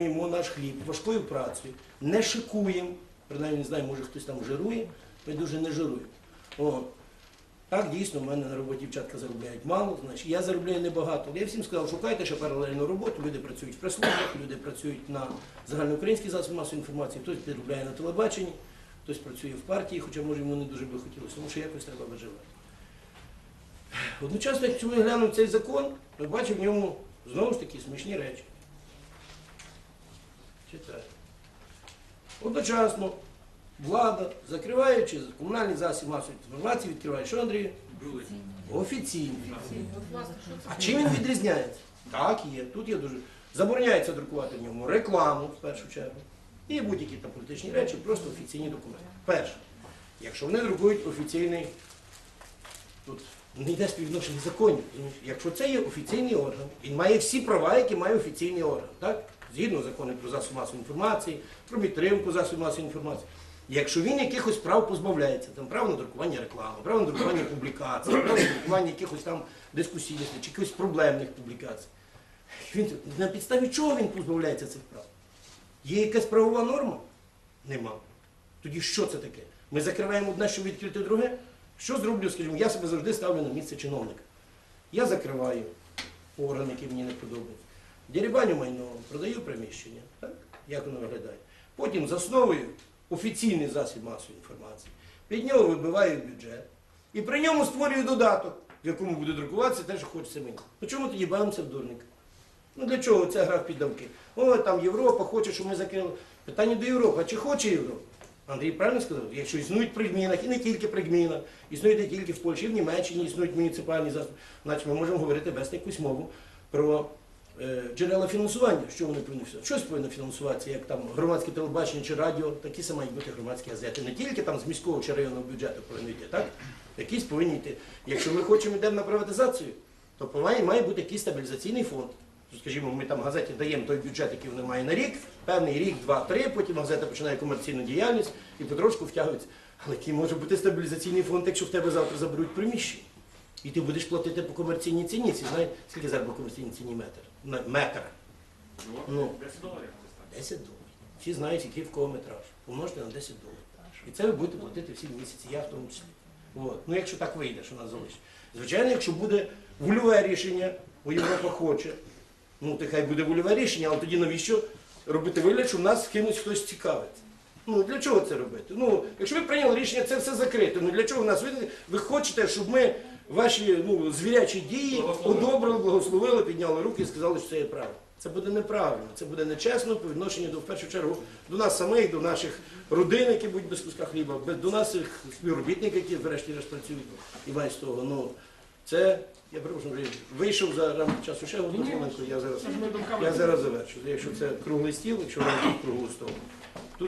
Їмо наш хліб важкою працею, не шикуємо, принаймні не знаю, може хтось там жирує, ми дуже не жируємо. Так, дійсно, в мене на роботі дівчатка заробляють мало, значить я заробляю небагато. Я всім сказав, шукайте ще паралельну роботу, люди працюють в прес-службах, люди працюють на загальноукраїнській засобі масової інформації, хтось заробляє на телебаченні, хтось працює в партії, хоча може йому не дуже би хотілося, тому що якось треба виживати. Одночасно, якщо ми глянемо цей закон, ми бачимо в ньому знову ж таки смішні речі. Читаю. Одночасно влада, закриваючи комунальний засіб масової інформації, відкриває, що Андрій? Офіційний. А чим він відрізняється? Так, є. Тут є дуже. Забороняється друкувати в ньому рекламу в першу чергу. І будь-які там політичні речі, просто офіційні документи. Перше, якщо вони друкують офіційний, тут не йде співвідношення законів. Якщо це є офіційний орган, він має всі права, які має офіційний орган. Так? Згідно закону про засоби масової інформації, про підтримку засобів масової інформації. Якщо він якихось прав позбавляється, там право на друкування реклами, право на друкування публікацій, право на друкування якихось там дискусійних чи якихось проблемних публікацій, він, на підставі чого він позбавляється цих прав? Є якась правова норма? Нема. Тоді що це таке? Ми закриваємо одне, щоб відкрити друге? Що зроблю, скажімо, я себе завжди ставлю на місце чиновника. Я закриваю орган, який мені не подобається. Дерибаню майно, продаю приміщення. Так? Як воно виглядає? Потім засновую офіційний засіб масової інформації, під нього вибиваю бюджет. І при ньому створюю додаток, в якому буде друкуватися те, що хочеться мені. Ну чому тоді бавимося в дурника? Ну для чого ця гра в піддавки? О, там Європа хоче, щоб ми закрили. Питання до Європи. А чи хоче Європа? Андрій правильно сказав, якщо існують при гмінах, і не тільки при гмінах, існують не тільки в Польщі, і в Німеччині існують муніципальні засоби, значить ми можемо говорити без якусь мову про джерела фінансування, що вони повинні. Щось повинно фінансуватися, як там громадське телебачення чи радіо, такі самі мають бути громадські газети. Не тільки там з міського чи районного бюджету повинні йти, так? Якісь повинні йти. Якщо ми хочемо йдемо на приватизацію, то має, має бути якийсь стабілізаційний фонд. Скажімо, ми там газеті даємо той бюджет, який вона має на рік, певний рік, два, три, потім газета починає комерційну діяльність і потрошку втягується. Але який може бути стабілізаційний фонд, якщо в тебе завтра заберуть приміщення? І ти будеш платити по комерційній ціні. Всі знають, скільки зараз по комерційній ціні метр? Метр. Ну. 10 доларів. 10 доларів. Всі знають, який в кого метраж. Помножте на 10 доларів. І це ви будете платити всі місяці, я в тому числі. От. Ну, якщо так вийде, що нас залишить. Звичайно, якщо буде вольове рішення, бо Європа хоче, ну то хай буде вольове рішення, але тоді навіщо робити вигляд, що в нас кимось хтось цікавиться? Ну для чого це робити? Ну, якщо ви прийняли рішення це все закрити, ну для чого в нас ви, ви хочете, щоб ми ваші ну, звірячі дії одобрили, благословили, підняли руки і сказали, що це є правильно. Це буде неправильно, це буде нечесно по відношенню до в першу чергу до нас самих, до наших родин, які будуть без куска хліба, до наших співробітників, які врешті-решт працюють і мають з того. Ну, це, я Андрій, вийшов за рамки часу ще одну хвилинку, я зараз, я зараз завершу. Якщо це круглий стіл, якщо рамки круглого столу.